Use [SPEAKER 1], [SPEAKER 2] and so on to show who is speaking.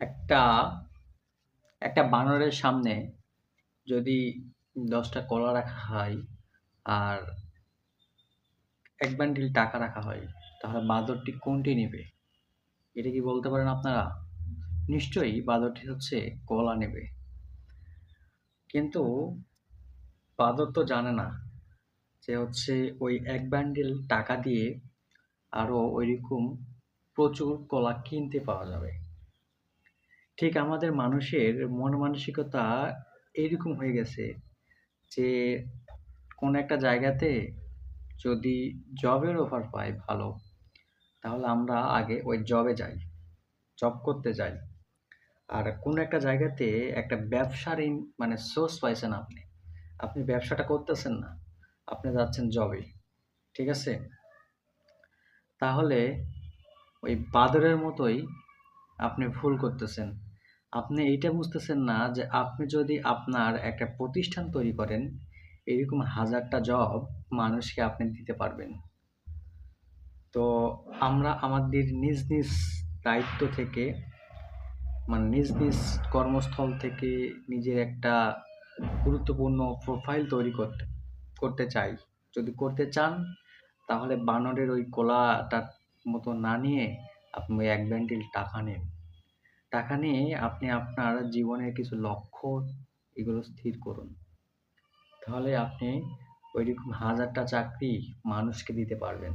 [SPEAKER 1] একটা একটা বানরের সামনে যদি দশটা কলা রাখা হয় আর এক বান্ডিল টাকা রাখা হয়, তাহলে বাঁদরটি কোনটি নেবে? এটা কি বলতে পারেন আপনারা? নিশ্চয়ই বাঁদরটি হচ্ছে কলা নেবে। কিন্তু বাঁদর তো জানে না যে হচ্ছে ওই এক বান্ডিল টাকা দিয়ে আরও ওইরকম প্রচুর কলা কিনতে পাওয়া যাবে। ঠিক আমাদের মানুষের মন মানসিকতা এরকম হয়ে গেছে যে কোনো একটা জায়গাতে যদি জবের অফার পাই ভালো, তাহলে আমরা আগে ওই জবে যাই জব করতে যাই। আর কোনো একটা জায়গাতে একটা ব্যবসার মানে সোর্স পাইছেন আপনি আপনি ব্যবসাটা করতেছেন না, আপনি যাচ্ছেন জবে ঠিক আছে? তাহলে ওই বাদরের মতোই আপনি ভুল করতেছেন। আপনি এইটা বুঝতেছেন না যে আপনি যদি আপনার একটা প্রতিষ্ঠান তৈরি করেন, এরকম হাজারটা জব মানুষকে আপনি দিতে পারবেন। তো আমরা আমাদের নিজ নিজ দায়িত্ব থেকে মানে নিজ নিজ কর্মস্থল থেকে নিজের একটা গুরুত্বপূর্ণ প্রোফাইল তৈরি করতে করতে চাই। যদি করতে চান, তাহলে বানরের ওই কলাটার মতো না নিয়ে আপনি এক ব্যান্ডিল টাকা নিন। টাকা নিয়ে আপনি আপনার জীবনের কিছু লক্ষ্য এগুলো স্থির করুন। তাহলে আপনি ওই রকম হাজারটা চাকরি মানুষকে দিতে পারবেন।